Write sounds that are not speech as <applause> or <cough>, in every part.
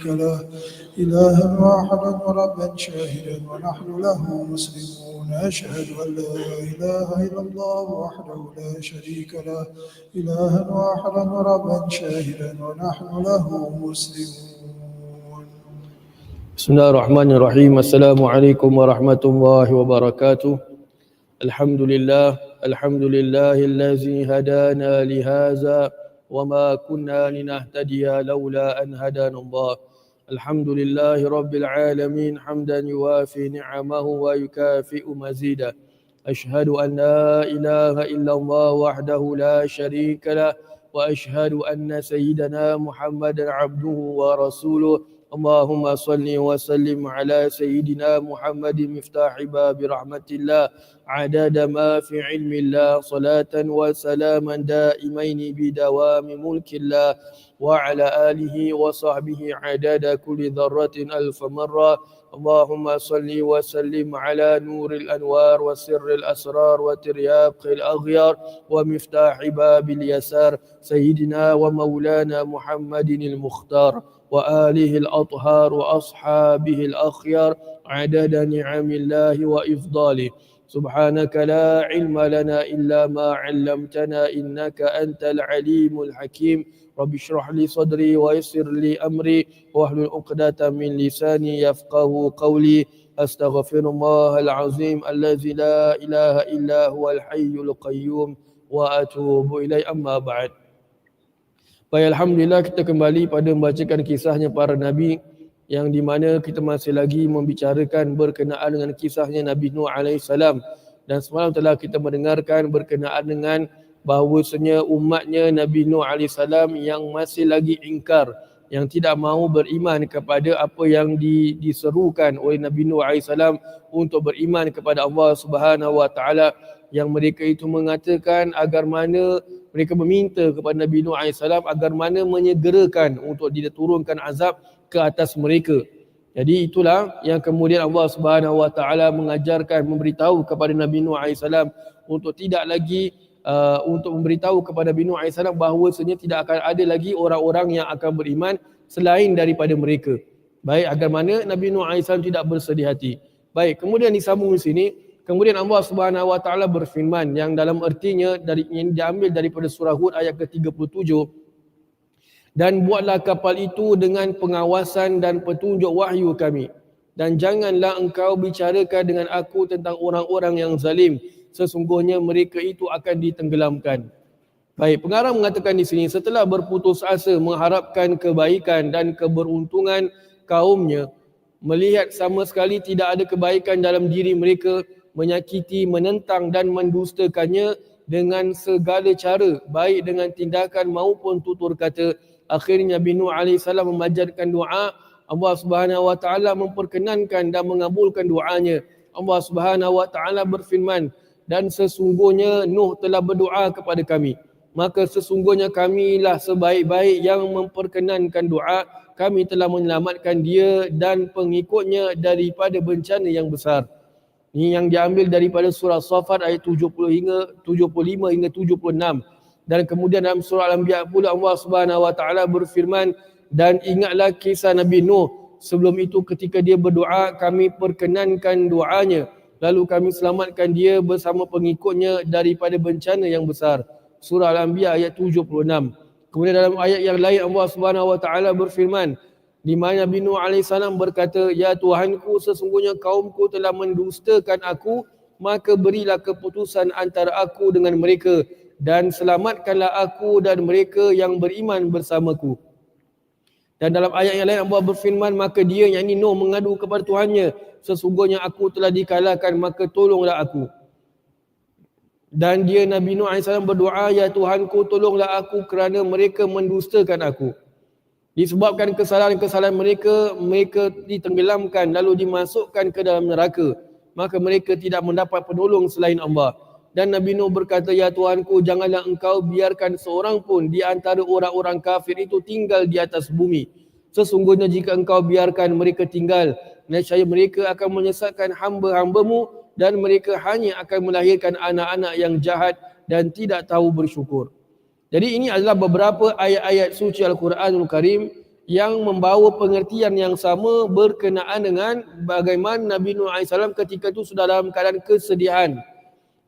شريك له إلها واحدا وربا شاهدا ونحن له مسلمون. أشهد أن لا إله إلا الله وحده لا شريك له. إلها واحدا وربا شاهدا ونحن له مسلمون. بسم الله الرحمن الرحيم. السلام عليكم ورحمة الله وبركاته. الحمد لله الحمد لله الذي هدانا لهذا وما كنا لنهتدي لولا أن هدانا الله. الحمد لله رب العالمين حمدا يوافي نعمه ويكافئ مزيدا أشهد أن لا إله إلا الله وحده لا شريك له. وأشهد أن سيدنا محمدا عبده ورسوله. اللهم صل وسلم على سيدنا محمد مفتاح باب رحمة الله. عدد ما في علم الله صلاة وسلاما دائمين بدوام ملك الله. وعلى آله وصحبه عدد كل ذرة ألف مرة. اللهم صل وسلم على نور الأنوار وسر الأسرار وترياق الأغيار ومفتاح باب اليسار. سيدنا ومولانا محمد المختار. وآله الأطهار وأصحابه الأخيار عدد نعم الله وإفضاله. سبحانك لا علم لنا إلا ما علمتنا إنك أنت العليم الحكيم. رب اشرح لي صدري ويسر لي أمري. واحلل عقدة من لساني يفقه قولي. أستغفر الله العظيم الذي لا إله إلا هو الحي القيوم. وأتوب إليه. أما بعد. Baik, Alhamdulillah kita kembali pada membacakan kisahnya para Nabi yang di mana kita masih lagi membicarakan berkenaan dengan kisahnya Nabi Nuh AS dan semalam telah kita mendengarkan berkenaan dengan bahawasanya umatnya Nabi Nuh AS yang masih lagi ingkar yang tidak mahu beriman kepada apa yang di, diserukan oleh Nabi Nuh AS untuk beriman kepada Allah Subhanahu Wa Taala yang mereka itu mengatakan agar mana mereka meminta kepada Nabi Nuh AS agar mana menyegerakan untuk diturunkan azab ke atas mereka. Jadi itulah yang kemudian Allah Subhanahu Wa Taala mengajarkan memberitahu kepada Nabi Nuh AS untuk tidak lagi uh, untuk memberitahu kepada Nabi Nuh AS bahawa sebenarnya tidak akan ada lagi orang-orang yang akan beriman selain daripada mereka. Baik agar mana Nabi Nuh AS tidak bersedih hati. Baik, kemudian disambung di sini Kemudian Allah Subhanahu Wa Taala berfirman yang dalam artinya dari yang diambil daripada surah Hud ayat ke-37 dan buatlah kapal itu dengan pengawasan dan petunjuk wahyu kami dan janganlah engkau bicarakan dengan aku tentang orang-orang yang zalim sesungguhnya mereka itu akan ditenggelamkan. Baik, pengarang mengatakan di sini setelah berputus asa mengharapkan kebaikan dan keberuntungan kaumnya melihat sama sekali tidak ada kebaikan dalam diri mereka menyakiti, menentang dan mendustakannya dengan segala cara, baik dengan tindakan maupun tutur kata. Akhirnya Nabi Nuh AS mengajarkan doa, Allah Subhanahu Wa Taala memperkenankan dan mengabulkan doanya. Allah Subhanahu Wa Taala berfirman, dan sesungguhnya Nuh telah berdoa kepada kami. Maka sesungguhnya kamilah sebaik-baik yang memperkenankan doa. Kami telah menyelamatkan dia dan pengikutnya daripada bencana yang besar. Ini yang diambil daripada surah Safat ayat 70 hingga 75 hingga 76. Dan kemudian dalam surah Al-Anbiya pula Allah Subhanahu wa taala berfirman dan ingatlah kisah Nabi Nuh sebelum itu ketika dia berdoa kami perkenankan doanya lalu kami selamatkan dia bersama pengikutnya daripada bencana yang besar. Surah Al-Anbiya ayat 76. Kemudian dalam ayat yang lain Allah Subhanahu wa taala berfirman di mana Nabi Nuh AS berkata, Ya Tuhanku, sesungguhnya kaumku telah mendustakan aku, maka berilah keputusan antara aku dengan mereka dan selamatkanlah aku dan mereka yang beriman bersamaku. Dan dalam ayat yang lain Allah berfirman, maka dia yang ini Nuh mengadu kepada Tuhannya, sesungguhnya aku telah dikalahkan, maka tolonglah aku. Dan dia Nabi Nuh AS berdoa, Ya Tuhanku, tolonglah aku kerana mereka mendustakan aku. Disebabkan kesalahan-kesalahan mereka, mereka ditenggelamkan lalu dimasukkan ke dalam neraka. Maka mereka tidak mendapat penolong selain Allah. Dan Nabi Nuh berkata, Ya Tuhanku, janganlah engkau biarkan seorang pun di antara orang-orang kafir itu tinggal di atas bumi. Sesungguhnya jika engkau biarkan mereka tinggal, nescaya mereka akan menyesatkan hamba-hambamu dan mereka hanya akan melahirkan anak-anak yang jahat dan tidak tahu bersyukur. Jadi ini adalah beberapa ayat-ayat suci Al-Quranul Karim yang membawa pengertian yang sama berkenaan dengan bagaimana Nabi Nuh AS ketika itu sudah dalam keadaan kesedihan.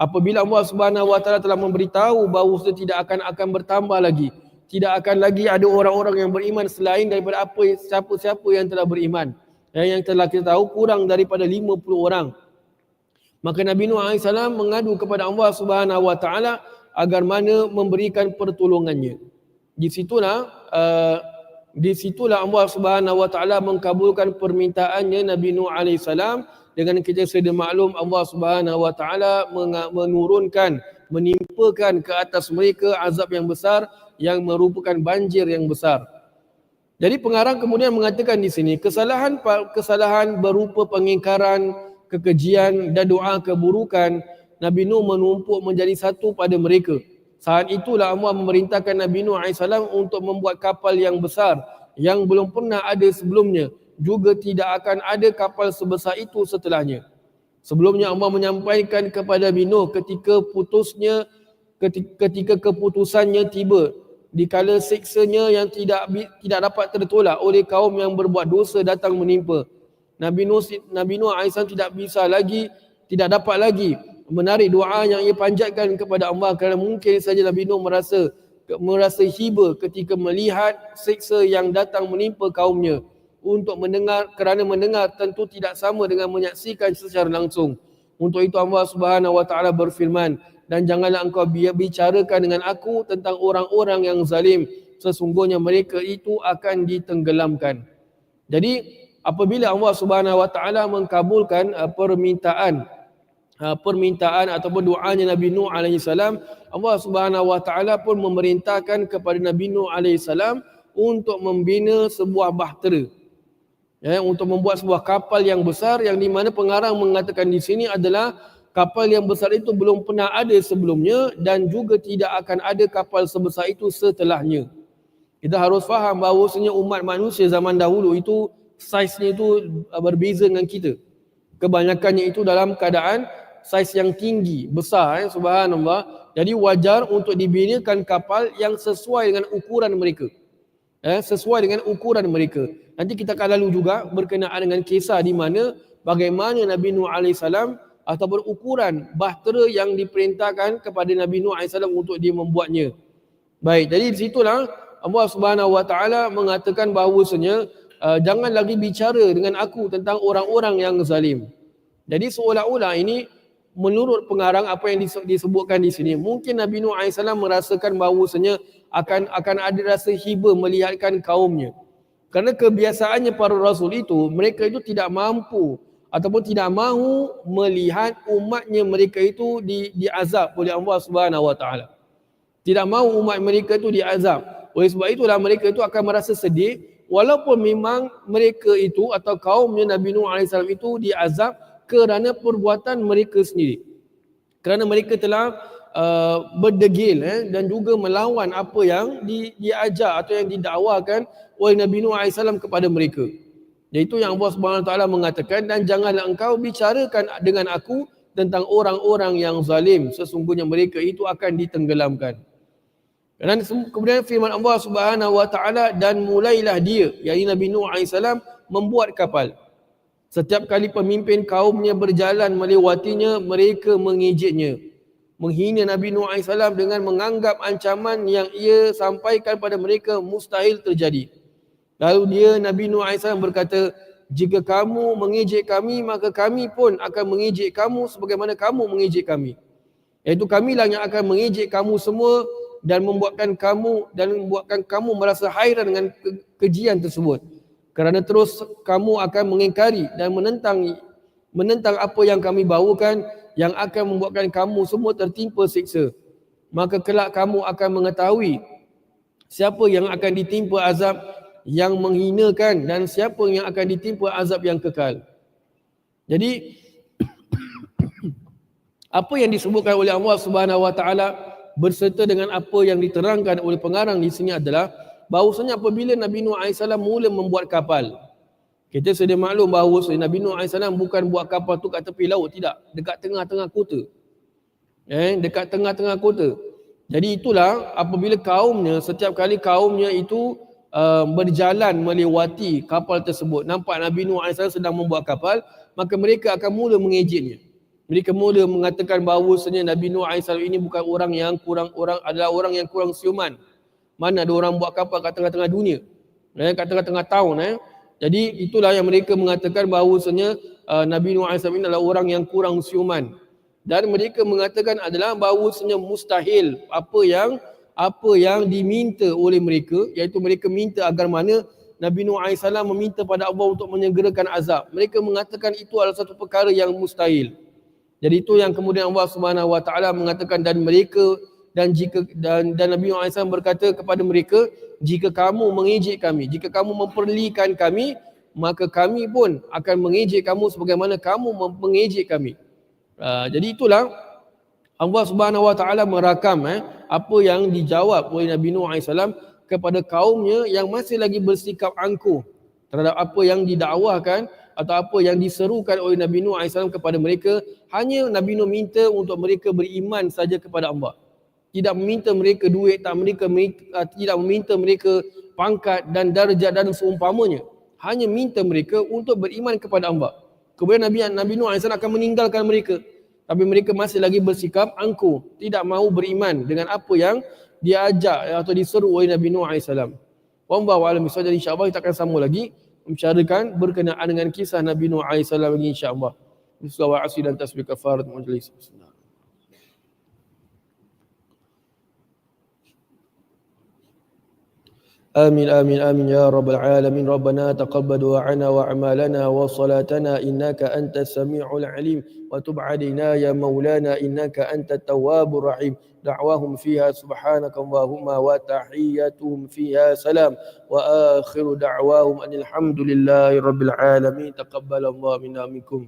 Apabila Allah Subhanahu Wa Taala telah memberitahu bahawa sudah tidak akan akan bertambah lagi, tidak akan lagi ada orang-orang yang beriman selain daripada apa siapa-siapa yang telah beriman. Yang telah kita tahu kurang daripada 50 orang. Maka Nabi Nuh AS mengadu kepada Allah Subhanahu Wa Taala agar mana memberikan pertolongannya. Di situlah uh, di situlah Allah Subhanahu Wa Taala mengkabulkan permintaannya Nabi Nuh alaihi salam dengan kita sedia maklum Allah Subhanahu Wa Taala menurunkan menimpakan ke atas mereka azab yang besar yang merupakan banjir yang besar. Jadi pengarang kemudian mengatakan di sini kesalahan kesalahan berupa pengingkaran, kekejian dan doa keburukan Nabi Nuh menumpuk menjadi satu pada mereka. Saat itulah Allah memerintahkan Nabi Nuh AS untuk membuat kapal yang besar yang belum pernah ada sebelumnya. Juga tidak akan ada kapal sebesar itu setelahnya. Sebelumnya Allah menyampaikan kepada Nabi Nuh ketika putusnya ketika keputusannya tiba dikala siksanya yang tidak tidak dapat tertolak oleh kaum yang berbuat dosa datang menimpa. Nabi Nuh Nabi Nuh AS tidak bisa lagi tidak dapat lagi menarik doa yang ia panjatkan kepada Allah kerana mungkin saja Nabi Nuh merasa merasa hiba ketika melihat seksa yang datang menimpa kaumnya untuk mendengar kerana mendengar tentu tidak sama dengan menyaksikan secara langsung. Untuk itu Allah Subhanahu wa taala berfirman dan janganlah engkau bicarakan dengan aku tentang orang-orang yang zalim sesungguhnya mereka itu akan ditenggelamkan. Jadi apabila Allah Subhanahu wa taala mengkabulkan uh, permintaan Ha, permintaan ataupun doanya Nabi Nuh alaihi salam Allah Subhanahu wa taala pun memerintahkan kepada Nabi Nuh alaihi salam untuk membina sebuah bahtera. Ya untuk membuat sebuah kapal yang besar yang di mana pengarang mengatakan di sini adalah kapal yang besar itu belum pernah ada sebelumnya dan juga tidak akan ada kapal sebesar itu setelahnya. Kita harus faham bahawasanya umat manusia zaman dahulu itu saiznya itu berbeza dengan kita. Kebanyakannya itu dalam keadaan saiz yang tinggi, besar eh, subhanallah. Jadi wajar untuk dibinakan kapal yang sesuai dengan ukuran mereka. Eh, sesuai dengan ukuran mereka. Nanti kita akan lalu juga berkenaan dengan kisah di mana bagaimana Nabi Nuh AS ataupun ukuran bahtera yang diperintahkan kepada Nabi Nuh AS untuk dia membuatnya. Baik, jadi di situlah Allah Subhanahu Wa Taala mengatakan bahawasanya uh, jangan lagi bicara dengan aku tentang orang-orang yang zalim. Jadi seolah-olah ini menurut pengarang apa yang disebutkan di sini. Mungkin Nabi Nuh AS merasakan bahawasanya akan akan ada rasa hiba melihatkan kaumnya. Kerana kebiasaannya para rasul itu mereka itu tidak mampu ataupun tidak mahu melihat umatnya mereka itu di diazab oleh Allah Subhanahu wa taala. Tidak mahu umat mereka itu diazab. Oleh sebab itulah mereka itu akan merasa sedih. Walaupun memang mereka itu atau kaumnya Nabi Nuh AS itu diazab kerana perbuatan mereka sendiri. Kerana mereka telah uh, berdegil eh, dan juga melawan apa yang di, diajar atau yang didakwakan oleh Nabi Nuh AS kepada mereka. Iaitu yang Allah SWT mengatakan dan janganlah engkau bicarakan dengan aku tentang orang-orang yang zalim. Sesungguhnya mereka itu akan ditenggelamkan. Dan kemudian firman Allah Subhanahu wa taala dan mulailah dia yakni Nabi Nuh alaihi membuat kapal. Setiap kali pemimpin kaumnya berjalan melewatinya, mereka mengejeknya. Menghina Nabi Nuh AS dengan menganggap ancaman yang ia sampaikan pada mereka mustahil terjadi. Lalu dia Nabi Nuh AS berkata, jika kamu mengejek kami, maka kami pun akan mengejek kamu sebagaimana kamu mengejek kami. Iaitu kamilah yang akan mengejek kamu semua dan membuatkan kamu dan membuatkan kamu merasa hairan dengan kejian tersebut kerana terus kamu akan mengingkari dan menentang menentang apa yang kami bawakan yang akan membuatkan kamu semua tertimpa siksa. Maka kelak kamu akan mengetahui siapa yang akan ditimpa azab yang menghinakan dan siapa yang akan ditimpa azab yang kekal. Jadi <coughs> apa yang disebutkan oleh Allah Subhanahu wa taala berserta dengan apa yang diterangkan oleh pengarang di sini adalah bahawasanya apabila Nabi Nuh AS mula membuat kapal kita sedia maklum bahawa Nabi Nuh AS bukan buat kapal tu kat tepi laut tidak. Dekat tengah-tengah kota. Eh, dekat tengah-tengah kota. Jadi itulah apabila kaumnya setiap kali kaumnya itu uh, berjalan melewati kapal tersebut nampak Nabi Nuh AS sedang membuat kapal maka mereka akan mula mengejeknya mereka mula mengatakan bahawasanya Nabi Nuh AS ini bukan orang yang kurang orang adalah orang yang kurang siuman mana ada orang buat kapal kat tengah-tengah dunia eh, kat tengah-tengah tahun eh. jadi itulah yang mereka mengatakan bahawasanya uh, Nabi Nuh AS adalah orang yang kurang siuman dan mereka mengatakan adalah bahawasanya mustahil apa yang apa yang diminta oleh mereka iaitu mereka minta agar mana Nabi Nuh AS meminta pada Allah untuk menyegerakan azab. Mereka mengatakan itu adalah satu perkara yang mustahil. Jadi itu yang kemudian Allah Subhanahu Wa Taala mengatakan dan mereka dan jika dan, dan Nabi Nuh AS berkata kepada mereka jika kamu mengejek kami, jika kamu memperlikan kami, maka kami pun akan mengejek kamu sebagaimana kamu mengejek kami. Uh, jadi itulah Allah Subhanahu Wa Taala merakam eh, apa yang dijawab oleh Nabi Nuh AS kepada kaumnya yang masih lagi bersikap angkuh terhadap apa yang didakwahkan atau apa yang diserukan oleh Nabi Nuh AS kepada mereka hanya Nabi Nuh minta untuk mereka beriman saja kepada Allah tidak meminta mereka duit tak mereka, mereka tidak meminta mereka pangkat dan darjat dan seumpamanya hanya minta mereka untuk beriman kepada Allah kemudian Nabi Nabi Nuh AS akan meninggalkan mereka tapi mereka masih lagi bersikap angkuh tidak mahu beriman dengan apa yang diajak atau diseru oleh Nabi Nuh AS Wallahu a'lam bishawab. Jadi insya-Allah kita akan sambung lagi membicarakan berkenaan dengan kisah Nabi Nuh AS lagi insya-Allah. Bismillahirrahmanirrahim dan tasbih kafarat majlis. Bismillah. آمين آمين آمين يا رب العالمين ربنا تقبل دعاءنا وأعمالنا وصلاتنا إنك أنت السميع العليم وتب علينا يا مولانا إنك أنت التواب الرحيم دعواهم فيها سبحانك اللهم وتحيتهم فيها سلام وآخر دعواهم أن الحمد لله رب العالمين تقبل الله منا منكم